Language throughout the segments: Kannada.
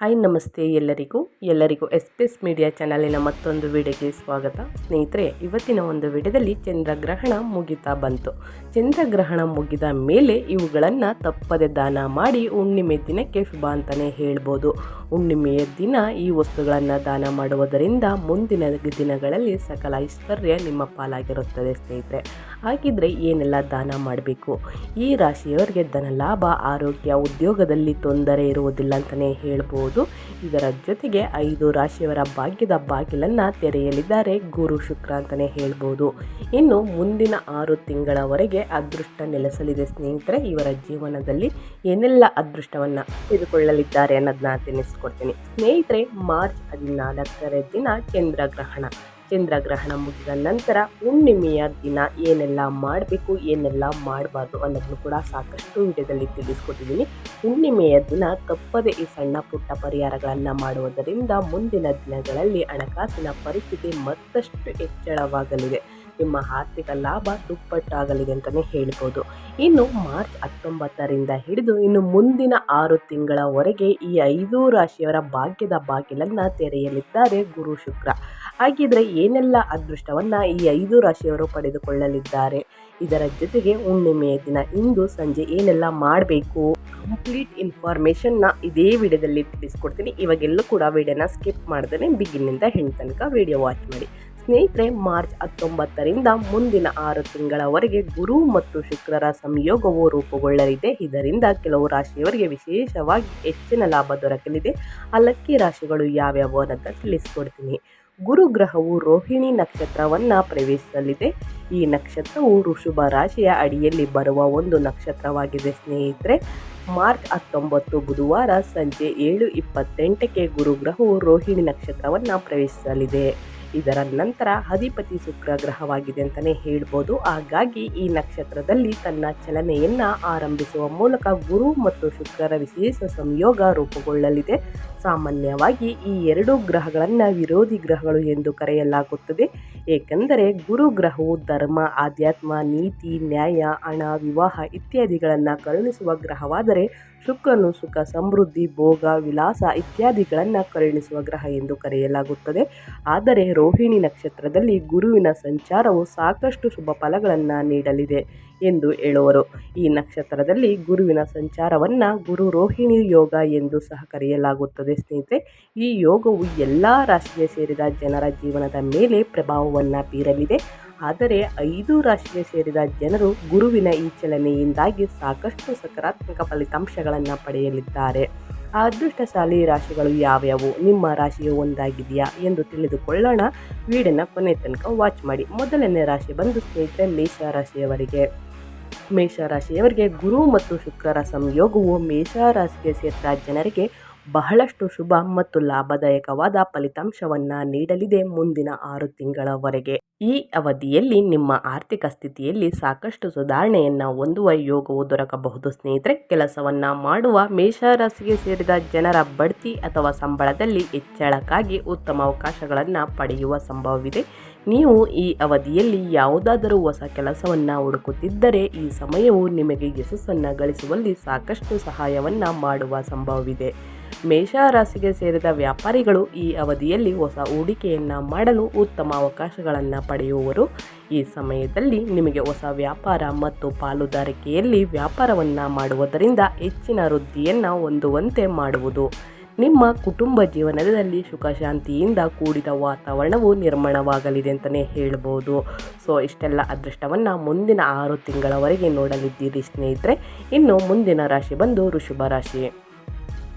ಹಾಯ್ ನಮಸ್ತೆ ಎಲ್ಲರಿಗೂ. ಎಲ್ಲರಿಗೂ ಎಸ್ ಪಿ ಎಸ್ ಮೀಡಿಯಾ ಚಾನಲಿನ ಮತ್ತೊಂದು ವಿಡಿಯೋಗೆ ಸ್ವಾಗತ. ಸ್ನೇಹಿತರೆ, ಇವತ್ತಿನ ಒಂದು ವಿಡಿಯೋದಲ್ಲಿ ಚಂದ್ರಗ್ರಹಣ ಮುಗಿತಾ ಬಂತು. ಚಂದ್ರಗ್ರಹಣ ಮುಗಿದ ಮೇಲೆ ಇವುಗಳನ್ನು ತಪ್ಪದೆ ದಾನ ಮಾಡಿ ಹುಣ್ಣಿಮೆ ದಿನಕ್ಕೆ ಶುಭ ಅಂತಲೇ ಹೇಳ್ಬೋದು. ಹುಣ್ಣಿಮೆಯ ದಿನ ಈ ವಸ್ತುಗಳನ್ನು ದಾನ ಮಾಡುವುದರಿಂದ ಮುಂದಿನ ದಿನಗಳಲ್ಲಿ ಸಕಲ ಐಶ್ವರ್ಯ ನಿಮ್ಮ ಪಾಲಾಗಿರುತ್ತದೆ ಸ್ನೇಹಿತರೆ. ಹಾಗಿದ್ರೆ ಏನೆಲ್ಲ ದಾನ ಮಾಡಬೇಕು? ಈ ರಾಶಿಯವರಿಗೆ ಧನ ಲಾಭ, ಆರೋಗ್ಯ, ಉದ್ಯೋಗದಲ್ಲಿ ತೊಂದರೆ ಇರುವುದಿಲ್ಲ ಅಂತಲೇ ಹೇಳ್ಬೋದು. ಇದರ ಜೊತೆಗೆ ಐದು ರಾಶಿಯವರ ಭಾಗ್ಯದ ಬಾಗಿಲನ್ನು ತೆರೆಯಲಿದ್ದಾರೆ ಗುರು ಶುಕ್ರ ಅಂತಲೇ ಹೇಳ್ಬೋದು. ಇನ್ನು ಮುಂದಿನ ಆರು ತಿಂಗಳವರೆಗೆ ಅದೃಷ್ಟ ನೆಲೆಸಲಿದೆ ಸ್ನೇಹಿತರೆ. ಇವರ ಜೀವನದಲ್ಲಿ ಏನೆಲ್ಲ ಅದೃಷ್ಟವನ್ನು ತೆಗೆದುಕೊಳ್ಳಲಿದ್ದಾರೆ ಅನ್ನೋದನ್ನ ತಿಳಿಸ್ಕೊಡ್ತೀನಿ. ಸ್ನೇಹಿತರೆ, ಮಾರ್ಚ್ ಹದಿನಾಲ್ಕರ ದಿನ ಚಂದ್ರಗ್ರಹಣ ಚಂದ್ರಗ್ರಹಣ ಮುಗಿದ ನಂತರ ಹುಣ್ಣಿಮೆಯ ದಿನ ಏನೆಲ್ಲ ಮಾಡಬೇಕು, ಏನೆಲ್ಲ ಮಾಡಬಾರ್ದು ಅನ್ನೋದನ್ನು ಕೂಡ ಸಾಕಷ್ಟು ವಿಡಿಯೋದಲ್ಲಿ ತಿಳಿಸ್ಕೊಟ್ಟಿದ್ದೀನಿ. ಹುಣ್ಣಿಮೆಯ ದಿನ ತಪ್ಪದೆ ಈ ಸಣ್ಣ ಪುಟ್ಟ ಪರಿಹಾರಗಳನ್ನು ಮಾಡುವುದರಿಂದ ಮುಂದಿನ ದಿನಗಳಲ್ಲಿ ಹಣಕಾಸಿನ ಪರಿಸ್ಥಿತಿ ಮತ್ತಷ್ಟು ಹೆಚ್ಚಳವಾಗಲಿದೆ. ನಿಮ್ಮ ಆರ್ಥಿಕ ಲಾಭ ದುಪ್ಪಟ್ಟಾಗಲಿದೆ ಅಂತಲೇ ಹೇಳ್ಬೋದು. ಇನ್ನು ಮಾರ್ಚ್ ಹತ್ತೊಂಬತ್ತರಿಂದ ಹಿಡಿದು ಇನ್ನು ಮುಂದಿನ ಆರು ತಿಂಗಳವರೆಗೆ ಈ ಐದು ರಾಶಿಯವರ ಭಾಗ್ಯದ ಬಾಗಿಲನ್ನು ತೆರೆಯಲಿದ್ದಾರೆ ಗುರು ಶುಕ್ರ. ಹಾಗಿದ್ರೆ ಏನೆಲ್ಲ ಅದೃಷ್ಟವನ್ನು ಈ ಐದು ರಾಶಿಯವರು ಪಡೆದುಕೊಳ್ಳಲಿದ್ದಾರೆ? ಇದರ ಜೊತೆಗೆ ಹುಣ್ಣಿಮೆಯ ದಿನ, ಇಂದು ಸಂಜೆ ಏನೆಲ್ಲ ಮಾಡಬೇಕು? ಕಂಪ್ಲೀಟ್ ಇನ್ಫಾರ್ಮೇಷನ್ನ ಇದೇ ವಿಡಿಯೋದಲ್ಲಿ ತಿಳಿಸ್ಕೊಡ್ತೀನಿ. ಇವಾಗೆಲ್ಲೂ ಕೂಡ ವಿಡಿಯೋನ ಸ್ಕಿಪ್ ಮಾಡ್ದೇ ಬಿಗಿನಿಂದ ಹೆಣ್ಣು ತನಕ ವಿಡಿಯೋ ವಾಚ್ ಮಾಡಿ. ಸ್ನೇಹಿತರೆ, ಮಾರ್ಚ್ ಹತ್ತೊಂಬತ್ತರಿಂದ ಮುಂದಿನ ಆರು ತಿಂಗಳವರೆಗೆ ಗುರು ಮತ್ತು ಶುಕ್ರರ ಸಂಯೋಗವು ರೂಪುಗೊಳ್ಳಲಿದೆ. ಇದರಿಂದ ಕೆಲವು ರಾಶಿಯವರಿಗೆ ವಿಶೇಷವಾಗಿ ಹೆಚ್ಚಿನ ಲಾಭ ದೊರಕಲಿದೆ. ಆ ಲಕ್ಕಿ ರಾಶಿಗಳು ಯಾವ್ಯಾವು ಅಂತ ತಿಳಿಸ್ಕೊಡ್ತೀನಿ. ಗುರುಗ್ರಹವು ರೋಹಿಣಿ ನಕ್ಷತ್ರವನ್ನು ಪ್ರವೇಶಿಸಲಿದೆ. ಈ ನಕ್ಷತ್ರವು ಋಷುಭ ರಾಶಿಯ ಅಡಿಯಲ್ಲಿ ಬರುವ ಒಂದು ನಕ್ಷತ್ರವಾಗಿದೆ ಸ್ನೇಹಿತರೆ. ಮಾರ್ಚ್ ಹತ್ತೊಂಬತ್ತು ಬುಧವಾರ ಸಂಜೆ ಏಳು ಇಪ್ಪತ್ತೆಂಟಕ್ಕೆ ಗುರುಗ್ರಹವು ರೋಹಿಣಿ ನಕ್ಷತ್ರವನ್ನು ಪ್ರವೇಶಿಸಲಿದೆ. ಇದರ ನಂತರ ಅಧಿಪತಿ ಶುಕ್ರ ಗ್ರಹವಾಗಿದೆ ಅಂತಲೇ ಹೇಳ್ಬೋದು. ಹಾಗಾಗಿ ಈ ನಕ್ಷತ್ರದಲ್ಲಿ ತನ್ನ ಚಲನೆಯನ್ನು ಆರಂಭಿಸುವ ಮೂಲಕ ಗುರು ಮತ್ತು ಶುಕ್ರರ ವಿಶೇಷ ಸಂಯೋಗ ರೂಪುಗೊಳ್ಳಲಿದೆ. ಸಾಮಾನ್ಯವಾಗಿ ಈ ಎರಡು ಗ್ರಹಗಳನ್ನು ವಿರೋಧಿ ಗ್ರಹಗಳು ಎಂದು ಕರೆಯಲಾಗುತ್ತದೆ. ಏಕೆಂದರೆ ಗುರು ಗ್ರಹವು ಧರ್ಮ, ಆಧ್ಯಾತ್ಮ, ನೀತಿ, ನ್ಯಾಯ, ಹಣ, ವಿವಾಹ ಇತ್ಯಾದಿಗಳನ್ನು ಕರುಣಿಸುವ ಗ್ರಹವಾದರೆ ಶುಕ್ರನು ಸುಖ, ಸಮೃದ್ಧಿ, ಭೋಗ, ವಿಲಾಸ ಇತ್ಯಾದಿಗಳನ್ನು ಕರುಣಿಸುವ ಗ್ರಹ ಎಂದು ಕರೆಯಲಾಗುತ್ತದೆ. ಆದರೆ ರೋಹಿಣಿ ನಕ್ಷತ್ರದಲ್ಲಿ ಗುರುವಿನ ಸಂಚಾರವು ಸಾಕಷ್ಟು ಶುಭ ಫಲಗಳನ್ನು ನೀಡಲಿದೆ ಎಂದು ಹೇಳುವರು. ಈ ನಕ್ಷತ್ರದಲ್ಲಿ ಗುರುವಿನ ಸಂಚಾರವನ್ನು ಗುರು ರೋಹಿಣಿ ಯೋಗ ಎಂದು ಸಹ ಕರೆಯಲಾಗುತ್ತದೆ. ಸ್ನೇಹಿತರೆ, ಈ ಯೋಗವು ಎಲ್ಲ ರಾಶಿಗೆ ಸೇರಿದ ಜನರ ಜೀವನದ ಮೇಲೆ ಪ್ರಭಾವವನ್ನು ಬೀರಲಿದೆ. ಆದರೆ, ಐದು ರಾಶಿಗೆ ಸೇರಿದ ಜನರು ಗುರುವಿನ ಈ ಚಲನೆಯಿಂದಾಗಿ ಸಾಕಷ್ಟು ಸಕಾರಾತ್ಮಕ ಫಲಿತಾಂಶಗಳನ್ನು ಪಡೆಯಲಿದ್ದಾರೆ. ಅದೃಷ್ಟಶಾಲಿ ರಾಶಿಗಳು ಯಾವ್ಯಾವು? ನಿಮ್ಮ ರಾಶಿಯು ಒಂದಾಗಿದೆಯಾ ಎಂದು ತಿಳಿದುಕೊಳ್ಳೋಣ. ವಿಡಿಯೋನ ಕೊನೆ ತನಕ ವಾಚ್ ಮಾಡಿ. ಮೊದಲನೇ ರಾಶಿ ಬಂದು ಸ್ನೇಹಿತರೆ ಮೇಷ ರಾಶಿಯವರಿಗೆ ಮೇಷರಾಶಿಯವರಿಗೆ ಗುರು ಮತ್ತು ಶುಕ್ರರ ಸಂಯೋಗವು ಮೇಷರಾಶಿಗೆ ಸೇರಿದ ಜನರಿಗೆ ಬಹಳಷ್ಟು ಶುಭ ಮತ್ತು ಲಾಭದಾಯಕವಾದ ಫಲಿತಾಂಶವನ್ನ ನೀಡಲಿದೆ ಮುಂದಿನ ಆರು ತಿಂಗಳವರೆಗೆ. ಈ ಅವಧಿಯಲ್ಲಿ ನಿಮ್ಮ ಆರ್ಥಿಕ ಸ್ಥಿತಿಯಲ್ಲಿ ಸಾಕಷ್ಟು ಸುಧಾರಣೆಯನ್ನ ಹೊಂದುವ ಯೋಗವು ದೊರಕಬಹುದು. ಸ್ನೇಹಿತರೆ, ಕೆಲಸವನ್ನ ಮಾಡುವ ಮೇಷರಾಶಿಗೆ ಸೇರಿದ ಜನರ ಬಡ್ತಿ ಅಥವಾ ಸಂಬಳದಲ್ಲಿ ಹೆಚ್ಚಳಕ್ಕಾಗಿ ಉತ್ತಮ ಅವಕಾಶಗಳನ್ನು ಪಡೆಯುವ ಸಂಭವವಿದೆ. ನೀವು ಈ ಅವಧಿಯಲ್ಲಿ ಯಾವುದಾದರೂ ಹೊಸ ಕೆಲಸವನ್ನು ಹುಡುಕುತ್ತಿದ್ದರೆ ಈ ಸಮಯವು ನಿಮಗೆ ಯಶಸ್ಸನ್ನು ಗಳಿಸುವಲ್ಲಿ ಸಾಕಷ್ಟು ಸಹಾಯವನ್ನು ಮಾಡುವ ಸಂಭವವಿದೆ. ಮೇಷರಾಶಿಗೆ ಸೇರಿದ ವ್ಯಾಪಾರಿಗಳು ಈ ಅವಧಿಯಲ್ಲಿ ಹೊಸ ಹೂಡಿಕೆಯನ್ನು ಮಾಡಲು ಉತ್ತಮ ಅವಕಾಶಗಳನ್ನು ಪಡೆಯುವರು. ಈ ಸಮಯದಲ್ಲಿ ನಿಮಗೆ ಹೊಸ ವ್ಯಾಪಾರ ಮತ್ತು ಪಾಲುದಾರಿಕೆಯಲ್ಲಿ ವ್ಯಾಪಾರವನ್ನು ಮಾಡುವುದರಿಂದ ಹೆಚ್ಚಿನ ವೃದ್ಧಿಯನ್ನು ಹೊಂದುವಂತೆ ಮಾಡುವುದು. ನಿಮ್ಮ ಕುಟುಂಬ ಜೀವನದಲ್ಲಿ ಸುಖ ಶಾಂತಿಯಿಂದ ಕೂಡಿದ ವಾತಾವರಣವು ನಿರ್ಮಾಣವಾಗಲಿದೆ ಅಂತಲೇ ಹೇಳ್ಬೋದು. ಸೊ, ಇಷ್ಟೆಲ್ಲ ಅದೃಷ್ಟವನ್ನು ಮುಂದಿನ ಆರು ತಿಂಗಳವರೆಗೆ ನೋಡಲಿದ್ದೀರಿ ಸ್ನೇಹಿತರೆ. ಇನ್ನು ಮುಂದಿನ ರಾಶಿ ಬಂದು ಋಷಭ ರಾಶಿ.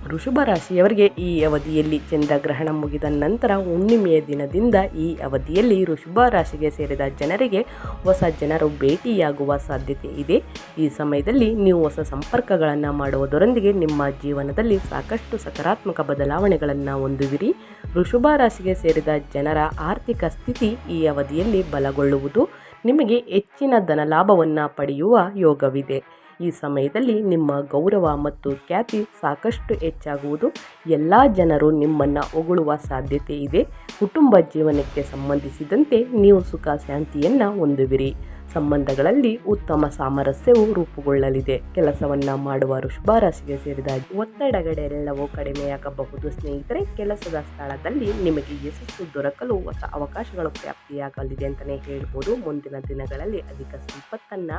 ಋಷಭ ರಾಶಿಯವರಿಗೆ ಈ ಅವಧಿಯಲ್ಲಿ ಚಂದ್ರಗ್ರಹಣ ಮುಗಿದ ನಂತರ ಹುಣ್ಣಿಮೆಯ ದಿನದಿಂದ ಈ ಅವಧಿಯಲ್ಲಿ ವೃಷಭ ರಾಶಿಗೆ ಸೇರಿದ ಜನರಿಗೆ ಹೊಸ ಜನರು ಭೇಟಿಯಾಗುವ ಸಾಧ್ಯತೆ ಇದೆ. ಈ ಸಮಯದಲ್ಲಿ ನೀವು ಹೊಸ ಸಂಪರ್ಕಗಳನ್ನು ಮಾಡುವುದರೊಂದಿಗೆ ನಿಮ್ಮ ಜೀವನದಲ್ಲಿ ಸಾಕಷ್ಟು ಸಕಾರಾತ್ಮಕ ಬದಲಾವಣೆಗಳನ್ನು ಹೊಂದುವಿರಿ. ವೃಷಭ ರಾಶಿಗೆ ಸೇರಿದ ಜನರ ಆರ್ಥಿಕ ಸ್ಥಿತಿ ಈ ಅವಧಿಯಲ್ಲಿ ಬಲಗೊಳ್ಳುವುದು ನಿಮಗೆ ಹೆಚ್ಚಿನ ಧನಲಾಭವನ್ನು ಪಡೆಯುವ ಯೋಗವಿದೆ. ಈ ಸಮಯದಲ್ಲಿ ನಿಮ್ಮ ಗೌರವ ಮತ್ತು ಖ್ಯಾತಿ ಸಾಕಷ್ಟು ಹೆಚ್ಚಾಗುವುದು. ಎಲ್ಲ ಜನರು ನಿಮ್ಮನ್ನು ಹೊಗಳುವ ಸಾಧ್ಯತೆ ಇದೆ. ಕುಟುಂಬ ಜೀವನಕ್ಕೆ ಸಂಬಂಧಿಸಿದಂತೆ ನೀವು ಸುಖ, ಶಾಂತಿಯನ್ನು ಹೊಂದುವಿರಿ. ಸಂಬಂಧಗಳಲ್ಲಿ ಉತ್ತಮ ಸಾಮರಸ್ಯವು ರೂಪುಗೊಳ್ಳಲಿದೆ. ಕೆಲಸವನ್ನ ಮಾಡುವ ರಾಶಿಗೆ ಸೇರಿದ ಒತ್ತಡಗಳೆಲ್ಲವೂ ಕಡಿಮೆಯಾಗಬಹುದು. ಸ್ನೇಹಿತರೆ, ಕೆಲಸದ ಸ್ಥಳದಲ್ಲಿ ನಿಮಗೆ ಯಶಸ್ಸು ದೊರಕಲು ಹೊಸ ಅವಕಾಶಗಳು ಪ್ರಾಪ್ತಿಯಾಗಲಿದೆ ಅಂತಲೇ ಹೇಳ್ಬೋದು. ಮುಂದಿನ ದಿನಗಳಲ್ಲಿ ಅಧಿಕ ಸಂಪತ್ತನ್ನ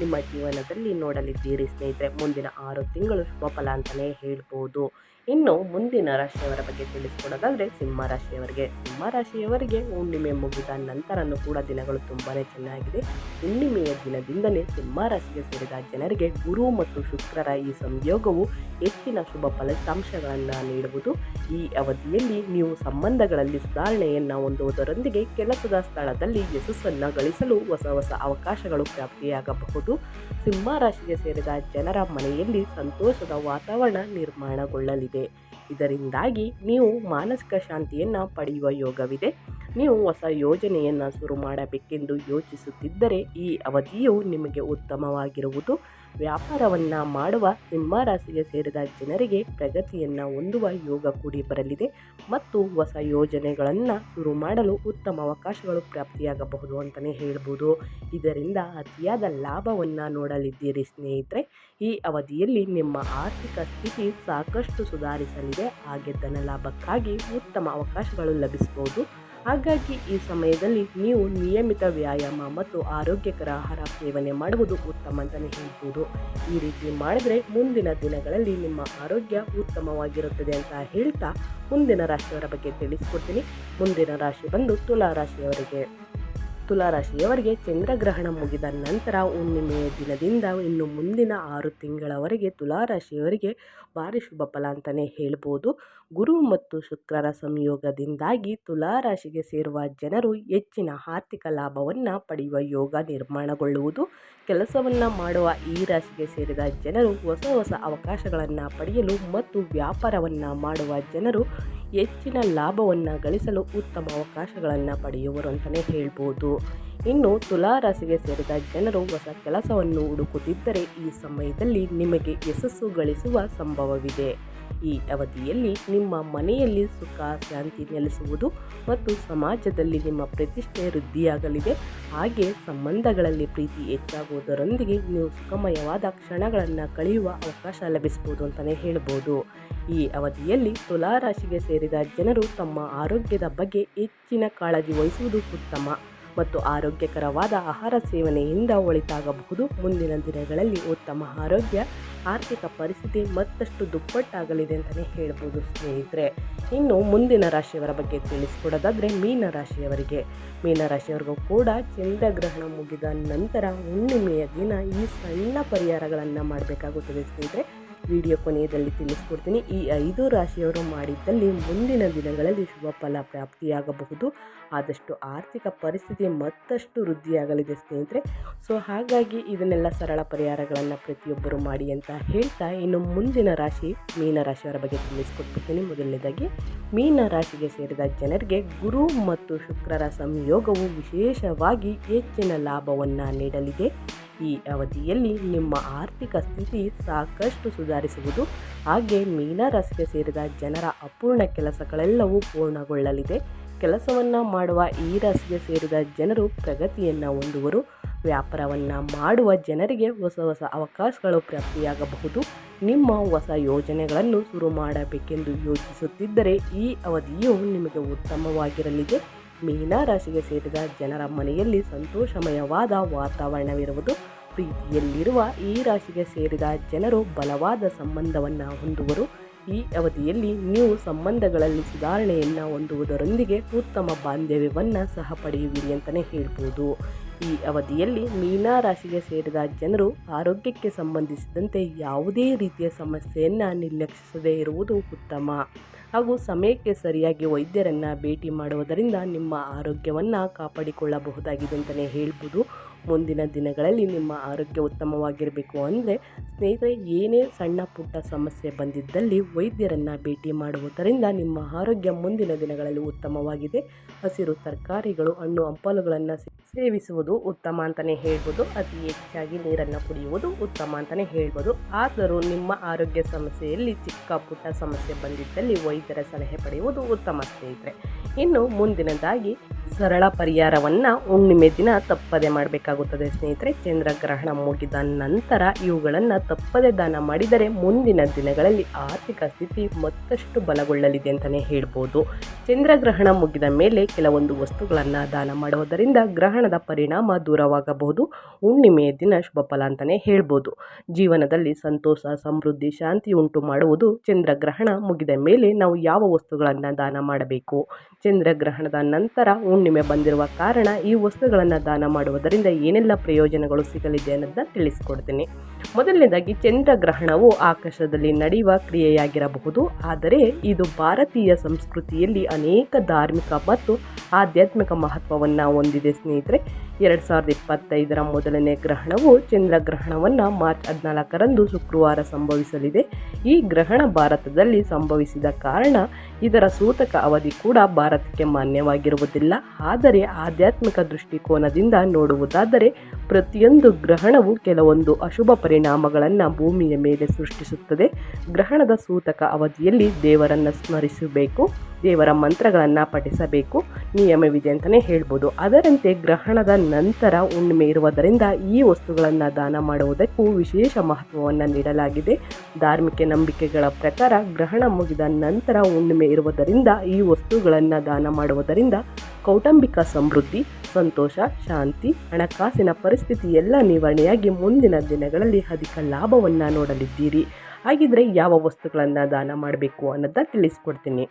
ನಿಮ್ಮ ಜೀವನದಲ್ಲಿ ನೋಡಲಿದ್ದೀರಿ ಸ್ನೇಹಿತರೆ. ಮುಂದಿನ ಆರು ತಿಂಗಳು ಶುಭ ಫಲ ಅಂತಲೇ ಹೇಳ್ಬೋದು. ಇನ್ನು ಮುಂದಿನ ರಾಶಿಯವರ ಬಗ್ಗೆ ತಿಳಿಸ್ಕೊಡೋದಾದ್ರೆ ಸಿಂಹ ರಾಶಿಯವರಿಗೆ. ಸಿಂಹ ರಾಶಿಯವರಿಗೆ ಹುಣ್ಣಿಮೆ ಮುಗಿದ ನಂತರನೂ ಕೂಡ ದಿನಗಳು ತುಂಬಾ ಚೆನ್ನಾಗಿದೆ. ಹುಣ್ಣಿಮೆಯ ದಿನದಿಂದಲೇ ಸಿಂಹ ರಾಶಿಗೆ ಸೇರಿದ ಜನರಿಗೆ ಗುರು ಮತ್ತು ಶುಕ್ರರ ಈ ಸಂಯೋಗವು ಹೆಚ್ಚಿನ ಶುಭ ಫಲಿತಾಂಶಗಳನ್ನು ನೀಡುವುದು. ಈ ಅವಧಿಯಲ್ಲಿ ನೀವು ಸಂಬಂಧಗಳಲ್ಲಿ ಸುಧಾರಣೆಯನ್ನು ಹೊಂದುವುದರೊಂದಿಗೆ ಕೆಲಸದ ಸ್ಥಳದಲ್ಲಿ ಯಶಸ್ಸನ್ನು ಗಳಿಸಲು ಹೊಸ ಹೊಸ ಅವಕಾಶಗಳು ಪ್ರಾಪ್ತಿಯಾಗಬಹುದು. ಸಿಂಹ ರಾಶಿಗೆ ಸೇರಿದ ಜನರ ಮನೆಯಲ್ಲಿ ಸಂತೋಷದ ವಾತಾವರಣ ನಿರ್ಮಾಣಗೊಳ್ಳಲಿದೆ. ಇದರಿಂದಾಗಿ ನೀವು ಮಾನಸಿಕ ಶಾಂತಿಯನ್ನು ಪಡೆಯುವ ಯೋಗವಿದೆ. ನೀವು ಹೊಸ ಯೋಜನೆಯನ್ನು ಶುರು ಮಾಡಬೇಕೆಂದು ಯೋಚಿಸುತ್ತಿದ್ದರೆ ಈ ಅವಧಿಯು ನಿಮಗೆ ಉತ್ತಮವಾಗಿರುವುದು. ವ್ಯಾಪಾರವನ್ನು ಮಾಡುವ ಸಿಂಹ ರಾಶಿಗೆ ಸೇರಿದ ಜನರಿಗೆ ಪ್ರಗತಿಯನ್ನು ಹೊಂದುವ ಯೋಗ ಕೂಡಿ ಬರಲಿದೆ ಮತ್ತು ಹೊಸ ಯೋಜನೆಗಳನ್ನು ಶುರು ಮಾಡಲು ಉತ್ತಮ ಅವಕಾಶಗಳು ಪ್ರಾಪ್ತಿಯಾಗಬಹುದು ಅಂತಲೇ ಹೇಳ್ಬೋದು. ಇದರಿಂದ ಅತಿಯಾದ ಲಾಭವನ್ನು ನೋಡಲಿದ್ದೀರಿ ಸ್ನೇಹಿತರೆ. ಈ ಅವಧಿಯಲ್ಲಿ ನಿಮ್ಮ ಆರ್ಥಿಕ ಸ್ಥಿತಿ ಸಾಕಷ್ಟು ಸುಧಾರಿಸಲಿದೆ. ಹಾಗೆ ಧನ ಲಾಭಕ್ಕಾಗಿ ಉತ್ತಮ ಅವಕಾಶಗಳು ಲಭಿಸಬಹುದು. ಹಾಗಾಗಿ ಈ ಸಮಯದಲ್ಲಿ ನೀವು ನಿಯಮಿತ ವ್ಯಾಯಾಮ ಮತ್ತು ಆರೋಗ್ಯಕರ ಆಹಾರ ಸೇವನೆ ಮಾಡುವುದು ಉತ್ತಮ ಅಂತಲೇ ಹೇಳ್ಬೋದು. ಈ ರೀತಿ ಮಾಡಿದ್ರೆ ಮುಂದಿನ ದಿನಗಳಲ್ಲಿ ನಿಮ್ಮ ಆರೋಗ್ಯ ಉತ್ತಮವಾಗಿರುತ್ತದೆ ಅಂತ ಹೇಳ್ತಾ ಮುಂದಿನ ರಾಶಿಯವರ ಬಗ್ಗೆ ತಿಳಿಸ್ಕೊಡ್ತೀನಿ. ಮುಂದಿನ ರಾಶಿ ಬಂದು ತುಲಾ ರಾಶಿಯವರಿಗೆ. ತುಲಾರಾಶಿಯವರಿಗೆ ಚಂದ್ರಗ್ರಹಣ ಮುಗಿದ ನಂತರ ಹುಣ್ಣಿಮೆಯ ದಿನದಿಂದ ಇನ್ನು ಮುಂದಿನ ಆರು ತಿಂಗಳವರೆಗೆ ತುಲಾರಾಶಿಯವರಿಗೆ ಭಾರಿ ಶುಭ ಫಲ ಅಂತಲೇ ಹೇಳ್ಬೋದು. ಗುರು ಮತ್ತು ಶುಕ್ರರ ಸಂಯೋಗದಿಂದಾಗಿ ತುಲಾರಾಶಿಗೆ ಸೇರುವ ಜನರು ಹೆಚ್ಚಿನ ಆರ್ಥಿಕ ಲಾಭವನ್ನು ಪಡೆಯುವ ಯೋಗ ನಿರ್ಮಾಣಗೊಳ್ಳುವುದು, ಕೆಲಸವನ್ನು ಮಾಡುವ ಈ ರಾಶಿಗೆ ಸೇರಿದ ಜನರು ಹೊಸ ಹೊಸ ಅವಕಾಶಗಳನ್ನು ಪಡೆಯಲು ಮತ್ತು ವ್ಯಾಪಾರವನ್ನು ಮಾಡುವ ಜನರು ಹೆಚ್ಚಿನ ಲಾಭವನ್ನು ಗಳಿಸಲು ಉತ್ತಮ ಅವಕಾಶಗಳನ್ನು ಪಡೆಯುವರು ಅಂತಲೇ ಹೇಳ್ಬೋದು. ಇನ್ನು ತುಲಾರಾಶಿಗೆ ಸೇರಿದ ಜನರು ಹೊಸ ಕೆಲಸವನ್ನು ಹುಡುಕುತ್ತಿದ್ದರೆ ಈ ಸಮಯದಲ್ಲಿ ನಿಮಗೆ ಯಶಸ್ಸು ಗಳಿಸುವ ಸಂಭವವಿದೆ. ಈ ಅವಧಿಯಲ್ಲಿ ನಿಮ್ಮ ಮನೆಯಲ್ಲಿ ಸುಖ, ಶಾಂತಿ ನೆಲೆಸುವುದು ಮತ್ತು ಸಮಾಜದಲ್ಲಿ ನಿಮ್ಮ ಪ್ರತಿಷ್ಠೆ ವೃದ್ಧಿಯಾಗಲಿದೆ. ಹಾಗೆ ಸಂಬಂಧಗಳಲ್ಲಿ ಪ್ರೀತಿ ಹೆಚ್ಚಾಗುವುದರೊಂದಿಗೆ ನೀವು ಸುಖಮಯವಾದ ಕ್ಷಣಗಳನ್ನು ಕಳೆಯುವ ಅವಕಾಶ ಲಭಿಸಬಹುದು ಅಂತಲೇ ಹೇಳ್ಬೋದು. ಈ ಅವಧಿಯಲ್ಲಿ ತುಲಾರಾಶಿಗೆ ಸೇರಿದ ಜನರು ತಮ್ಮ ಆರೋಗ್ಯದ ಬಗ್ಗೆ ಹೆಚ್ಚಿನ ಕಾಳಜಿ ವಹಿಸುವುದು ಉತ್ತಮ. ಮತ್ತು ಆರೋಗ್ಯಕರವಾದ ಆಹಾರ ಸೇವನೆಯಿಂದ ಒಳಿತಾಗಬಹುದು. ಮುಂದಿನ ದಿನಗಳಲ್ಲಿ ಉತ್ತಮ ಆರೋಗ್ಯ, ಆರ್ಥಿಕ ಪರಿಸ್ಥಿತಿ ಮತ್ತಷ್ಟು ದುಪ್ಪಟ್ಟಾಗಲಿದೆ ಅಂತಲೇ ಹೇಳ್ಬೋದು ಸ್ನೇಹಿತರೆ. ಇನ್ನು ಮುಂದಿನ ರಾಶಿಯವರ ಬಗ್ಗೆ ತಿಳಿಸ್ಕೊಡೋದಾದರೆ ಮೀನ ರಾಶಿಯವರಿಗೆ. ಕೂಡ ಚಂದ್ರಗ್ರಹಣ ಮುಗಿದ ನಂತರ ಹುಣ್ಣಿಮೆಯ ದಿನ ಈ ಸಣ್ಣ ಪರಿಹಾರಗಳನ್ನು ಮಾಡಬೇಕಾಗುತ್ತದೆ ಸ್ನೇಹಿತರೆ. ವಿಡಿಯೋ ಕೊನೆಯಲ್ಲಿ ತಿಳಿಸ್ಕೊಡ್ತೀನಿ. ಈ ಐದು ರಾಶಿಯವರು ಮಾಡಿದ್ದಲ್ಲಿ ಮುಂದಿನ ದಿನಗಳಲ್ಲಿ ಶುಭ ಫಲ ಪ್ರಾಪ್ತಿಯಾಗಬಹುದು. ಆದಷ್ಟು ಆರ್ಥಿಕ ಪರಿಸ್ಥಿತಿ ಮತ್ತಷ್ಟು ವೃದ್ಧಿಯಾಗಲಿದೆ ಸ್ನೇಹಿತರೆ. ಸೊ, ಹಾಗಾಗಿ ಇದನ್ನೆಲ್ಲ ಸರಳ ಪರಿಹಾರಗಳನ್ನು ಪ್ರತಿಯೊಬ್ಬರು ಮಾಡಿ ಅಂತ ಹೇಳ್ತಾ ಇನ್ನು ಮುಂದಿನ ರಾಶಿ ಮೀನ ರಾಶಿಯವರ ಬಗ್ಗೆ ತಿಳಿಸ್ಕೊಟ್ಬಿಡ್ತೀನಿ. ಮೊದಲನೇದಾಗಿ, ಮೀನ ರಾಶಿಗೆ ಸೇರಿದ ಜನರಿಗೆ ಗುರು ಮತ್ತು ಶುಕ್ರರ ಸಂಯೋಗವು ವಿಶೇಷವಾಗಿ ಹೆಚ್ಚಿನ ಲಾಭವನ್ನು ನೀಡಲಿದೆ. ಈ ಅವಧಿಯಲ್ಲಿ ನಿಮ್ಮ ಆರ್ಥಿಕ ಸ್ಥಿತಿ ಸಾಕಷ್ಟು ಸುಧಾರಿಸುವುದು ಹಾಗೆ ಮೀನರಾಶಿಗೆ ಸೇರಿದ ಜನರ ಅಪೂರ್ಣ ಕೆಲಸಗಳೆಲ್ಲವೂ ಪೂರ್ಣಗೊಳ್ಳಲಿದೆ. ಕೆಲಸವನ್ನು ಮಾಡುವ ಈ ರಾಶಿಗೆ ಸೇರಿದ ಜನರು ಪ್ರಗತಿಯನ್ನು ಹೊಂದುವರು. ವ್ಯಾಪಾರವನ್ನು ಮಾಡುವ ಜನರಿಗೆ ಹೊಸ ಹೊಸ ಅವಕಾಶಗಳು ಪ್ರಾಪ್ತಿಯಾಗಬಹುದು. ನಿಮ್ಮ ಹೊಸ ಯೋಜನೆಗಳನ್ನು ಶುರು ಮಾಡಬೇಕೆಂದು ಯೋಚಿಸುತ್ತಿದ್ದರೆ ಈ ಅವಧಿಯು ನಿಮಗೆ ಉತ್ತಮವಾಗಿರಲಿದೆ. ಮೀನ ರಾಶಿಗೆ ಸೇರಿದ ಜನರ ಮನೆಯಲ್ಲಿ ಸಂತೋಷಮಯವಾದ ವಾತಾವರಣವಿರುವುದು, ಪ್ರೀತಿಯಲ್ಲಿರುವ ಈ ರಾಶಿಗೆ ಸೇರಿದ ಜನರು ಬಲವಾದ ಸಂಬಂಧವನ್ನು ಹೊಂದುವರು. ಈ ಅವಧಿಯಲ್ಲಿ ನೀವು ಸಂಬಂಧಗಳಲ್ಲಿ ಸುಧಾರಣೆಯನ್ನು ಹೊಂದುವುದರೊಂದಿಗೆ ಉತ್ತಮ ಬಾಂಧವ್ಯವನ್ನು ಸಹ ಪಡೆಯುವಿರಿ ಅಂತಲೇ ಹೇಳ್ಬೋದು. ಈ ಅವಧಿಯಲ್ಲಿ ಮೀನಾ ರಾಶಿಗೆ ಸೇರಿದ ಜನರು ಆರೋಗ್ಯಕ್ಕೆ ಸಂಬಂಧಿಸಿದಂತೆ ಯಾವುದೇ ರೀತಿಯ ಸಮಸ್ಯೆಯನ್ನು ನಿರ್ಲಕ್ಷಿಸದೇ ಇರುವುದು ಉತ್ತಮ. ಹಾಗೂ ಸಮಯಕ್ಕೆ ಸರಿಯಾಗಿ ವೈದ್ಯರನ್ನು ಭೇಟಿ ಮಾಡುವುದರಿಂದ ನಿಮ್ಮ ಆರೋಗ್ಯವನ್ನು ಕಾಪಾಡಿಕೊಳ್ಳಬಹುದಾಗಿದೆ ಅಂತಲೇ ಹೇಳ್ಬೋದು. ಮುಂದಿನ ದಿನಗಳಲ್ಲಿ ನಿಮ್ಮ ಆರೋಗ್ಯ ಉತ್ತಮವಾಗಿರಬೇಕು ಅಂದರೆ ಸ್ನೇಹಿತರೆ, ಏನೇ ಸಣ್ಣ ಪುಟ್ಟ ಸಮಸ್ಯೆ ಬಂದಿದ್ದಲ್ಲಿ ವೈದ್ಯರನ್ನು ಭೇಟಿ ಮಾಡುವುದರಿಂದ ನಿಮ್ಮ ಆರೋಗ್ಯ ಮುಂದಿನ ದಿನಗಳಲ್ಲಿ ಉತ್ತಮವಾಗಿದೆ. ಹಸಿರು ತರಕಾರಿಗಳು, ಹಣ್ಣು, ಹಂಪಲುಗಳನ್ನು ಸೇವಿಸುವುದು ಉತ್ತಮ ಅಂತಲೇ ಹೇಳ್ಬೋದು. ಅತಿ ಹೆಚ್ಚಾಗಿ ನೀರನ್ನು ಕುಡಿಯುವುದು ಉತ್ತಮ ಅಂತಲೇ ಹೇಳ್ಬೋದು. ಆದರೂ ನಿಮ್ಮ ಆರೋಗ್ಯ ಸಮಸ್ಯೆಯಲ್ಲಿ ಚಿಕ್ಕ ಪುಟ್ಟ ಸಮಸ್ಯೆ ಬಂದಿದ್ದಲ್ಲಿ ವೈದ್ಯರ ಸಲಹೆ ಪಡೆಯುವುದು ಉತ್ತಮ ಸ್ನೇಹಿತರೆ. ಇನ್ನು ಮುಂದಿನದಾಗಿ ಸರಳ ಪರಿಹಾರವನ್ನು ಹುಣ್ಣಿಮೆ ದಿನ ತಪ್ಪದೆ ಮಾಡಬೇಕಾಗುತ್ತದೆ. ಸ್ನೇಹಿತರೆ ಚಂದ್ರಗ್ರಹಣ ಮುಗಿದ ನಂತರ ಇವುಗಳನ್ನು ತಪ್ಪದೆ ದಾನ ಮಾಡಿದರೆ ಮುಂದಿನ ದಿನಗಳಲ್ಲಿ ಆರ್ಥಿಕ ಸ್ಥಿತಿ ಮತ್ತಷ್ಟು ಬಲಗೊಳ್ಳಲಿದೆ ಅಂತಲೇ ಹೇಳ್ಬೋದು. ಚಂದ್ರಗ್ರಹಣ ಮುಗಿದ ಮೇಲೆ ಕೆಲವೊಂದು ವಸ್ತುಗಳನ್ನು ದಾನ ಮಾಡುವುದರಿಂದ ಗ್ರಹಣದ ಪರಿಣಾಮ ದೂರವಾಗಬಹುದು. ಹುಣ್ಣಿಮೆಯ ದಿನ ಶುಭ ಫಲ ಅಂತಲೇ ಹೇಳ್ಬೋದು. ಜೀವನದಲ್ಲಿ ಸಂತೋಷ, ಸಮೃದ್ಧಿ, ಶಾಂತಿ ಉಂಟು ಮಾಡುವುದು ಚಂದ್ರಗ್ರಹಣ ಮುಗಿದ ಮೇಲೆ ನಾವು ಯಾವ ವಸ್ತುಗಳನ್ನು ದಾನ ಮಾಡಬೇಕು? ಚಂದ್ರಗ್ರಹಣದ ನಂತರ ಹುಣ್ಣಿಮೆ ಬಂದಿರುವ ಕಾರಣ ಈ ವಸ್ತುಗಳನ್ನು ದಾನ ಮಾಡುವುದರಿಂದ ಏನೆಲ್ಲ ಪ್ರಯೋಜನಗಳು ಸಿಗಲಿದೆ ಅನ್ನೋದನ್ನ ತಿಳಿಸ್ಕೊಡ್ತೀನಿ. ಮೊದಲನೇದಾಗಿ ಚಂದ್ರಗ್ರಹಣವು ಆಕಾಶದಲ್ಲಿ ನಡೆಯುವ ಕ್ರಿಯೆಯಾಗಿರಬಹುದು. ಆದರೆ ಇದು ಭಾರತೀಯ ಸಂಸ್ಕೃತಿಯಲ್ಲಿ ಅನೇಕ ಧಾರ್ಮಿಕ ಮತ್ತು ಆಧ್ಯಾತ್ಮಿಕ ಮಹತ್ವವನ್ನು ಹೊಂದಿದೆ ಸ್ನೇಹಿತರೆ. ಎರಡು ಸಾವಿರದ ಇಪ್ಪತ್ತೈದರ ಮೊದಲನೇ ಗ್ರಹಣವು ಚಂದ್ರಗ್ರಹಣವನ್ನು ಮಾರ್ಚ್ ಹದಿನಾಲ್ಕರಂದು ಶುಕ್ರವಾರ ಸಂಭವಿಸಲಿದೆ. ಈ ಗ್ರಹಣ ಭಾರತದಲ್ಲಿ ಸಂಭವಿಸಿದ ಕಾರಣ ಇದರ ಸೂತಕ ಅವಧಿ ಕೂಡ ಭಾರತಕ್ಕೆ ಮಾನ್ಯವಾಗಿರುವುದಿಲ್ಲ. ಆದರೆ ಆಧ್ಯಾತ್ಮಿಕ ದೃಷ್ಟಿಕೋನದಿಂದ ನೋಡುವುದಾದರೆ ಪ್ರತಿಯೊಂದು ಗ್ರಹಣವು ಕೆಲವೊಂದು ಅಶುಭ ಪರಿಣಾಮಗಳನ್ನು ಭೂಮಿಯ ಮೇಲೆ ಸೃಷ್ಟಿಸುತ್ತದೆ. ಗ್ರಹಣದ ಸೂತಕ ಅವಧಿಯಲ್ಲಿ ದೇವರನ್ನು ಸ್ಮರಿಸಬೇಕು, ದೇವರ ಮಂತ್ರಗಳನ್ನು ಪಠಿಸಬೇಕು, ನಿಯಮವಿದೆ ಅಂತಲೇ ಹೇಳ್ಬೋದು. ಅದರಂತೆ ಗ್ರಹಣದ ನಂತರ ಹುಣ್ಣಿಮೆ ಇರುವುದರಿಂದ ಈ ವಸ್ತುಗಳನ್ನು ದಾನ ಮಾಡುವುದಕ್ಕೂ ವಿಶೇಷ ಮಹತ್ವವನ್ನು ನೀಡಲಾಗಿದೆ. ಧಾರ್ಮಿಕ ನಂಬಿಕೆಗಳ ಪ್ರಕಾರ ಗ್ರಹಣ ಮುಗಿದ ನಂತರ ಹುಣ್ಣಿಮೆ ಇರುವುದರಿಂದ ಈ ವಸ್ತುಗಳನ್ನು ದಾನ ಮಾಡುವುದರಿಂದ ಕೌಟುಂಬಿಕ ಸಮೃದ್ಧಿ, ಸಂತೋಷ, ಶಾಂತಿ, ಹಣಕಾಸಿನ ಪರಿಸ್ಥಿತಿ ಎಲ್ಲ ನಿವಾರಣೆಯಾಗಿ ಮುಂದಿನ ದಿನಗಳಲ್ಲಿ ಅಧಿಕ ಲಾಭವನ್ನು ನೋಡಲಿದ್ದೀರಿ. ಹಾಗಿದ್ರೆ ಯಾವ ವಸ್ತುಗಳನ್ನು ದಾನ ಮಾಡಬೇಕು ಅನ್ನೋದನ್ನ ತಿಳಿಸ್ಕೊಡ್ತೀನಿ.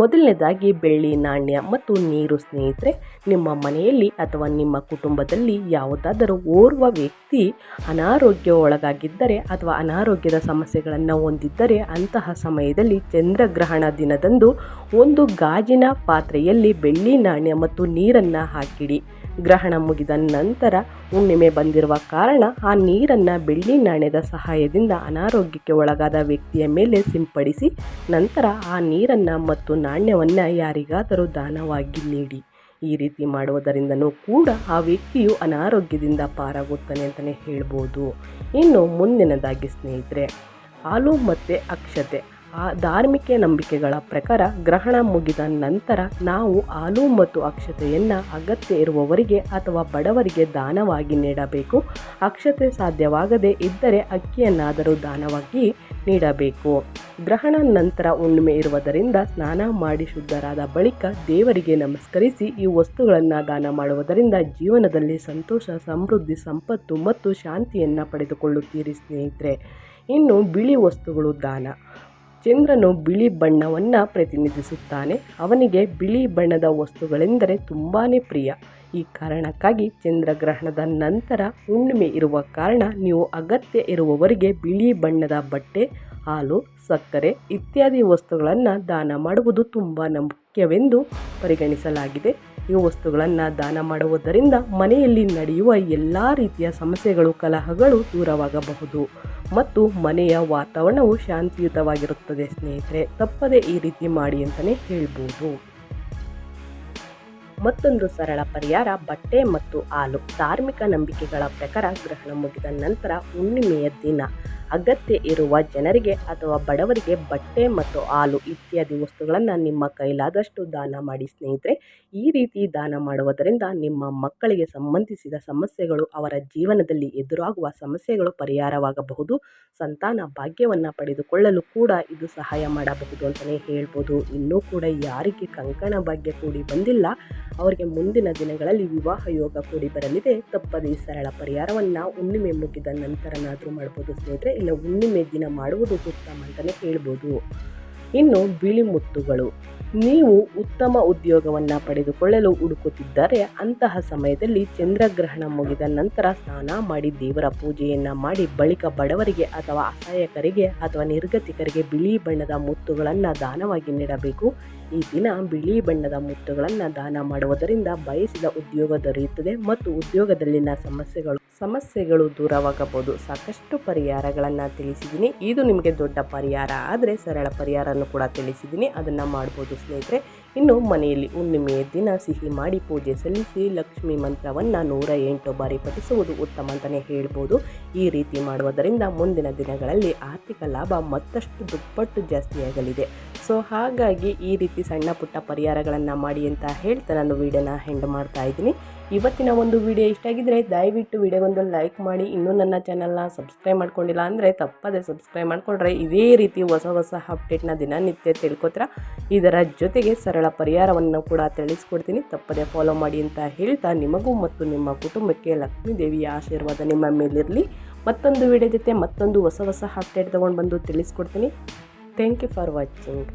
ಮೊದಲನೇದಾಗಿ ಬೆಳ್ಳಿ, ನಾಣ್ಯ ಮತ್ತು ನೀರು ಸ್ನೇಹಿತರೆ, ನಿಮ್ಮ ಮನೆಯಲ್ಲಿ ಅಥವಾ ನಿಮ್ಮ ಕುಟುಂಬದಲ್ಲಿ ಯಾವುದಾದರೂ ಓರ್ವ ವ್ಯಕ್ತಿ ಅನಾರೋಗ್ಯ ಒಳಗಾಗಿದ್ದರೆ ಅಥವಾ ಅನಾರೋಗ್ಯದ ಸಮಸ್ಯೆಗಳನ್ನು ಹೊಂದಿದ್ದರೆ ಅಂತಹ ಸಮಯದಲ್ಲಿ ಚಂದ್ರಗ್ರಹಣ ದಿನದಂದು ಒಂದು ಗಾಜಿನ ಪಾತ್ರೆಯಲ್ಲಿ ಬೆಳ್ಳಿ, ನಾಣ್ಯ ಮತ್ತು ನೀರನ್ನು ಹಾಕಿಡಿ. ಗ್ರಹಣ ಮುಗಿದ ನಂತರ ಹುಣ್ಣಿಮೆ ಬಂದಿರುವ ಕಾರಣ ಆ ನೀರನ್ನು ಬೆಳ್ಳಿ ನಾಣ್ಯದ ಸಹಾಯದಿಂದ ಅನಾರೋಗ್ಯಕ್ಕೆ ಒಳಗಾದ ವ್ಯಕ್ತಿಯ ಮೇಲೆ ಸಿಂಪಡಿಸಿ ನಂತರ ಆ ನೀರನ್ನು ಮತ್ತು ನಾಣ್ಯವನ್ನು ಯಾರಿಗಾದರೂ ದಾನವಾಗಿ ನೀಡಿ. ಈ ರೀತಿ ಮಾಡುವುದರಿಂದನೂ ಕೂಡ ಆ ವ್ಯಕ್ತಿಯು ಅನಾರೋಗ್ಯದಿಂದ ಪಾರಾಗುತ್ತಾನೆ ಅಂತಲೇ ಹೇಳ್ಬೋದು. ಇನ್ನು ಮುಂದಿನದಾಗಿ ಸ್ನೇಹಿತರೆ, ಹಾಲು ಮತ್ತು ಅಕ್ಷತೆ. ಆ ಧಾರ್ಮಿಕ ನಂಬಿಕೆಗಳ ಪ್ರಕಾರ ಗ್ರಹಣ ಮುಗಿದ ನಂತರ ನಾವು ಹಾಲು ಮತ್ತು ಅಕ್ಷತೆಯನ್ನು ಅಗತ್ಯ ಇರುವವರಿಗೆ ಅಥವಾ ಬಡವರಿಗೆ ದಾನವಾಗಿ ನೀಡಬೇಕು. ಅಕ್ಷತೆ ಸಾಧ್ಯವಾಗದೇ ಇದ್ದರೆ ಅಕ್ಕಿಯನ್ನಾದರೂ ದಾನವಾಗಿ ನೀಡಬೇಕು. ಗ್ರಹಣ ನಂತರ ಹುಣ್ಣಿಮೆ ಇರುವುದರಿಂದ ಸ್ನಾನ ಮಾಡಿ ಶುದ್ಧರಾದ ಬಳಿಕ ದೇವರಿಗೆ ನಮಸ್ಕರಿಸಿ ಈ ವಸ್ತುಗಳನ್ನು ದಾನ ಮಾಡುವುದರಿಂದ ಜೀವನದಲ್ಲಿ ಸಂತೋಷ, ಸಮೃದ್ಧಿ, ಸಂಪತ್ತು ಮತ್ತು ಶಾಂತಿಯನ್ನು ಪಡೆದುಕೊಳ್ಳುತ್ತೀರಿ ಸ್ನೇಹಿತರೆ. ಇನ್ನು ಬಿಳಿ ವಸ್ತುಗಳು ದಾನ. ಚಂದ್ರನು ಬಿಳಿ ಬಣ್ಣವನ್ನು ಪ್ರತಿನಿಧಿಸುತ್ತಾನೆ. ಅವನಿಗೆ ಬಿಳಿ ಬಣ್ಣದ ವಸ್ತುಗಳೆಂದರೆ ತುಂಬಾ ಪ್ರಿಯ. ಈ ಕಾರಣಕ್ಕಾಗಿ ಚಂದ್ರಗ್ರಹಣದ ನಂತರ ಹುಣ್ಣಿಮೆ ಇರುವ ಕಾರಣ ನೀವು ಅಗತ್ಯ ಇರುವವರಿಗೆ ಬಿಳಿ ಬಣ್ಣದ ಬಟ್ಟೆ, ಹಾಲು, ಸಕ್ಕರೆ ಇತ್ಯಾದಿ ವಸ್ತುಗಳನ್ನು ದಾನ ಮಾಡುವುದು ತುಂಬ ಮುಖ್ಯವೆಂದು ಪರಿಗಣಿಸಲಾಗಿದೆ. ಈ ವಸ್ತುಗಳನ್ನು ದಾನ ಮಾಡುವುದರಿಂದ ಮನೆಯಲ್ಲಿ ನಡೆಯುವ ಎಲ್ಲ ರೀತಿಯ ಸಮಸ್ಯೆಗಳು, ಕಲಹಗಳು ದೂರವಾಗಬಹುದು. ಮತ್ತು ಮನೆಯ ವಾತಾವರಣವು ಶಾಂತಿಯುತವಾಗಿರುತ್ತದೆ. ಸ್ನೇಹಿತರೆ, ತಪ್ಪದೆ ಈ ರೀತಿ ಮಾಡಿ ಅಂತಲೇ ಹೇಳ್ಬೋದು. ಮತ್ತೊಂದು ಸರಳ ಪರಿಹಾರ, ಬಟ್ಟೆ ಮತ್ತು ಹಾಲು. ಧಾರ್ಮಿಕ ನಂಬಿಕೆಗಳ ಪ್ರಕಾರ ಗ್ರಹಣ ಮುಗಿದ ನಂತರ ಹುಣ್ಣಿಮೆಯ ದಿನ. ಅಗತ್ಯ ಇರುವ ಜನರಿಗೆ ಅಥವಾ ಬಡವರಿಗೆ ಬಟ್ಟೆ ಮತ್ತು ಹಾಲು ಇತ್ಯಾದಿ ವಸ್ತುಗಳನ್ನು ನಿಮ್ಮ ಕೈಲಾದಷ್ಟು ದಾನ ಮಾಡಿ ಸ್ನೇಹಿತರೆ. ಈ ರೀತಿ ದಾನ ಮಾಡುವುದರಿಂದ ನಿಮ್ಮ ಮಕ್ಕಳಿಗೆ ಸಂಬಂಧಿಸಿದ ಸಮಸ್ಯೆಗಳು, ಅವರ ಜೀವನದಲ್ಲಿ ಎದುರಾಗುವ ಸಮಸ್ಯೆಗಳು ಪರಿಹಾರವಾಗಬಹುದು. ಸಂತಾನ ಭಾಗ್ಯವನ್ನು ಪಡೆದುಕೊಳ್ಳಲು ಕೂಡ ಇದು ಸಹಾಯ ಮಾಡಬಹುದು ಅಂತಲೇ ಹೇಳ್ಬೋದು. ಇನ್ನೂ ಕೂಡ ಯಾರಿಗೆ ಕಂಕಣ ಭಾಗ್ಯ ಕೂಡಿ ಬಂದಿಲ್ಲ, ಅವರಿಗೆ ಮುಂದಿನ ದಿನಗಳಲ್ಲಿ ವಿವಾಹ ಯೋಗ ಕೂಡಿ ಬರಲಿದೆ. ತಪ್ಪದೇ ಸರಳ ಪರಿಹಾರವನ್ನು ಹುಣ್ಣಿಮೆ ಮುಗಿದ ನಂತರನಾದರೂ ಮಾಡ್ಬೋದು ಸ್ನೇಹಿತರೆ. ಇಲ್ಲ ಹುಣ್ಣಿಮೆ ದಿನ ಮಾಡುವುದು ಉತ್ತಮ ಅಂತಲೇ ಹೇಳ್ಬೋದು. ಇನ್ನು ಬಿಳಿ ಮುತ್ತುಗಳು. ನೀವು ಉತ್ತಮ ಉದ್ಯೋಗವನ್ನು ಪಡೆದುಕೊಳ್ಳಲು ಹುಡುಕುತ್ತಿದ್ದರೆ ಅಂತಹ ಸಮಯದಲ್ಲಿ ಚಂದ್ರಗ್ರಹಣ ಮುಗಿದ ನಂತರ ಸ್ನಾನ ಮಾಡಿ ದೇವರ ಪೂಜೆಯನ್ನು ಮಾಡಿ ಬಳಿಕ ಬಡವರಿಗೆ ಅಥವಾ ಅಸಹಾಯಕರಿಗೆ ಅಥವಾ ನಿರ್ಗತಿಕರಿಗೆ ಬಿಳಿ ಬಣ್ಣದ ಮುತ್ತುಗಳನ್ನು ದಾನವಾಗಿ ನೀಡಬೇಕು. ಈ ದಿನ ಬಿಳಿ ಬಣ್ಣದ ಮುತ್ತುಗಳನ್ನು ದಾನ ಮಾಡುವುದರಿಂದ ಬಯಸಿದ ಉದ್ಯೋಗ ದೊರೆಯುತ್ತದೆ ಮತ್ತು ಉದ್ಯೋಗದಲ್ಲಿನ ಸಮಸ್ಯೆಗಳು ಸಮಸ್ಯೆಗಳು ದೂರವಾಗಬಹುದು. ಸಾಕಷ್ಟು ಪರಿಹಾರಗಳನ್ನು ತಿಳಿಸಿದ್ದೀನಿ. ಇದು ನಿಮಗೆ ದೊಡ್ಡ ಪರಿಹಾರ. ಆದರೆ ಸರಳ ಪರಿಹಾರನೂ ಕೂಡ ತಿಳಿಸಿದ್ದೀನಿ. ಅದನ್ನು ಮಾಡ್ಬೋದು ಸ್ನೇಹಿತರೆ. ಇನ್ನು ಮನೆಯಲ್ಲಿ ಹುಣ್ಣಿಮೆಯ ದಿನ ಸಿಹಿ ಮಾಡಿ ಪೂಜೆ ಸಲ್ಲಿಸಿ ಲಕ್ಷ್ಮಿ ಮಂತ್ರವನ್ನು ನೂರ ಎಂಟು ಬಾರಿ ಪಠಿಸುವುದು ಉತ್ತಮ ಅಂತಲೇ ಹೇಳ್ಬೋದು. ಈ ರೀತಿ ಮಾಡುವುದರಿಂದ ಮುಂದಿನ ದಿನಗಳಲ್ಲಿ ಆರ್ಥಿಕ ಲಾಭ ಮತ್ತಷ್ಟು ದುಪ್ಪಟ್ಟು ಜಾಸ್ತಿಯಾಗಲಿದೆ ಸೊ, ಹಾಗಾಗಿ ಈ ರೀತಿ ಸಣ್ಣ ಪುಟ್ಟ ಪರಿಹಾರಗಳನ್ನು ಮಾಡಿ ಅಂತ ಹೇಳ್ತಾ ನಾನು ವೀಡಿಯೋನ ಹೆಂಡ್ ಮಾಡ್ತಾ ಇದ್ದೀನಿ. ಇವತ್ತಿನ ಒಂದು ವಿಡಿಯೋ ಇಷ್ಟ ಆಗಿದ್ದರೆ ದಯವಿಟ್ಟು ವಿಡಿಯೋಗೊಂದು ಲೈಕ್ ಮಾಡಿ. ಇನ್ನೂ ನನ್ನ ಚಾನಲ್ನ ಸಬ್ಸ್ಕ್ರೈಬ್ ಮಾಡ್ಕೊಂಡಿಲ್ಲ ಅಂದರೆ ತಪ್ಪದೆ ಸಬ್ಸ್ಕ್ರೈಬ್ ಮಾಡಿಕೊಂಡ್ರೆ ಇದೇ ರೀತಿ ಹೊಸ ಹೊಸ ಅಪ್ಡೇಟ್ನ ದಿನನಿತ್ಯ ತಿಳ್ಕೊತ್ರ? ಇದರ ಜೊತೆಗೆ ಸರಳ ಪರಿಹಾರವನ್ನು ಕೂಡ ತಿಳಿಸ್ಕೊಡ್ತೀನಿ. ತಪ್ಪದೇ ಫಾಲೋ ಮಾಡಿ ಅಂತ ಹೇಳ್ತಾ ನಿಮಗೂ ಮತ್ತು ನಿಮ್ಮ ಕುಟುಂಬಕ್ಕೆ ಲಕ್ಷ್ಮೀ ದೇವಿಯ ಆಶೀರ್ವಾದ ನಿಮ್ಮ ಮೇಲಿರಲಿ. ಮತ್ತೊಂದು ವಿಡಿಯೋ ಜೊತೆ ಮತ್ತೊಂದು ಹೊಸ ಹೊಸ ಅಪ್ಡೇಟ್ ತೊಗೊಂಡು ಬಂದು ತಿಳಿಸ್ಕೊಡ್ತೀನಿ. Thank you for watching